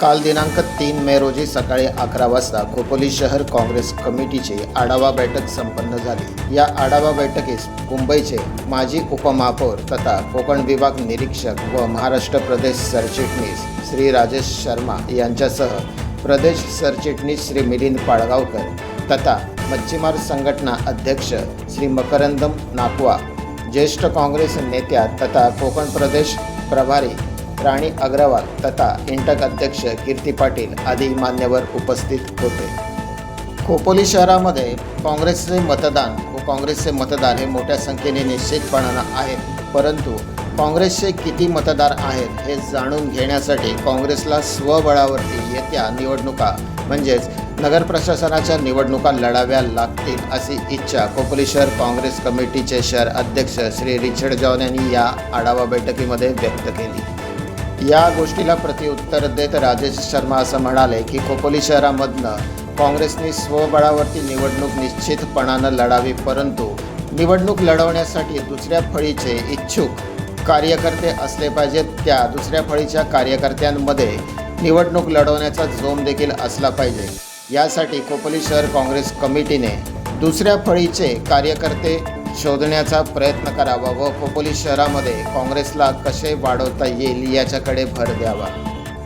काल दिनांक तीन मे रोजी सकाळी अकरा वाजता खोपोली शहर काँग्रेस कमिटीची आढावा बैठक संपन्न झाली. या आढावा बैठकीस मुंबईचे माजी उपमहापौर तथा कोकण विभाग निरीक्षक व महाराष्ट्र प्रदेश सरचिटणीस श्री राजेश शर्मा यांच्यासह प्रदेश सरचिटणीस श्री मिलिंद पाडगावकर तथा मच्छीमार संघटना अध्यक्ष श्री मकरंदम नाकवा ज्येष्ठ काँग्रेस नेत्या तथा कोकण प्रदेश प्रभारी राणी अग्रवाल तथा इंटक अध्यक्ष कीर्ती पाटील आदी मान्यवर उपस्थित होते. खोपोली शहरामध्ये काँग्रेसचे मतदान व काँग्रेसचे मतदार हे मोठ्या संख्येने निश्चितपणानं आहेत परंतु काँग्रेसचे किती मतदार आहेत हे जाणून घेण्यासाठी काँग्रेसला स्वबळावरती येत्या निवडणुका म्हणजेच नगर प्रशासनाच्या निवडणुका लढाव्या लागतील अशी इच्छा खोपोली शहर काँग्रेस कमिटीचे शहर अध्यक्ष श्री रिचर्ड जॉन यांनी या आढावा बैठकीमध्ये व्यक्त केली. या गोष्टीला प्रतिउत्तर देत राजेश शर्मा असं म्हणाले की खोपोली शहरामधनं काँग्रेसने स्वबळावरती निवडणूक निश्चितपणानं लढावी परंतु निवडणूक लढवण्यासाठी दुसऱ्या फळीचे इच्छुक कार्यकर्ते असले पाहिजेत. त्या दुसऱ्या फळीच्या कार्यकर्त्यांमध्ये निवडणूक लढवण्याचा जोम देखील असला पाहिजे. यासाठी खोपोली शहर काँग्रेस कमिटीने दुसऱ्या फळीचे कार्यकर्ते शोधण्याचा प्रयत्न करावा व खोपोली शहरामध्ये काँग्रेसला कसे वाढवता येईल याच्याकडे भर द्यावा.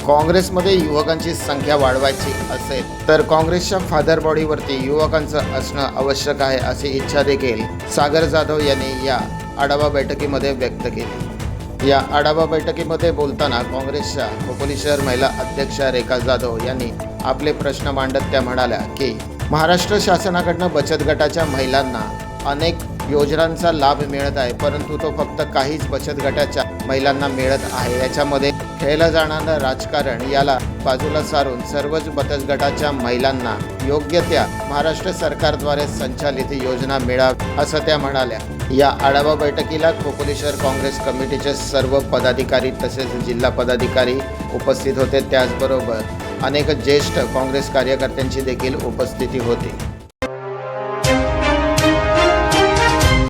काँग्रेसमध्ये युवकांची संख्या वाढवायची असेल तर काँग्रेसच्या फादर बॉडीवरती युवकांचं असणं आवश्यक आहे अशी इच्छा देखील सागर जाधव यांनी या आढावा बैठकीमध्ये व्यक्त केली. या आढावा बैठकीमध्ये बोलताना काँग्रेसच्या खोपोली शहर महिला अध्यक्षा रेखा जाधव यांनी आपले प्रश्न मांडत त्या म्हणाल्या की महाराष्ट्र शासनाकडनं बचत गटाच्या महिलांना अनेक योजनांचा लाभ मिळत आहे परंतु तो फक्त काहीच बचत गटाच्या महिलांना मिळत आहे. याच्यामध्ये खेळलं जाणारं राजकारण याला बाजूला सारून सर्वच बचत गटाच्या महिलांना योग्य त्या महाराष्ट्र सरकारद्वारे संचालित योजना मिळावी असं त्या म्हणाल्या. या आढावा बैठकीला खोपोली शहर काँग्रेस कमिटीचे सर्व पदाधिकारी तसेच जिल्हा पदाधिकारी उपस्थित होते. त्याचबरोबर अनेक ज्येष्ठ काँग्रेस कार्यकर्त्यांची देखील उपस्थिती होती.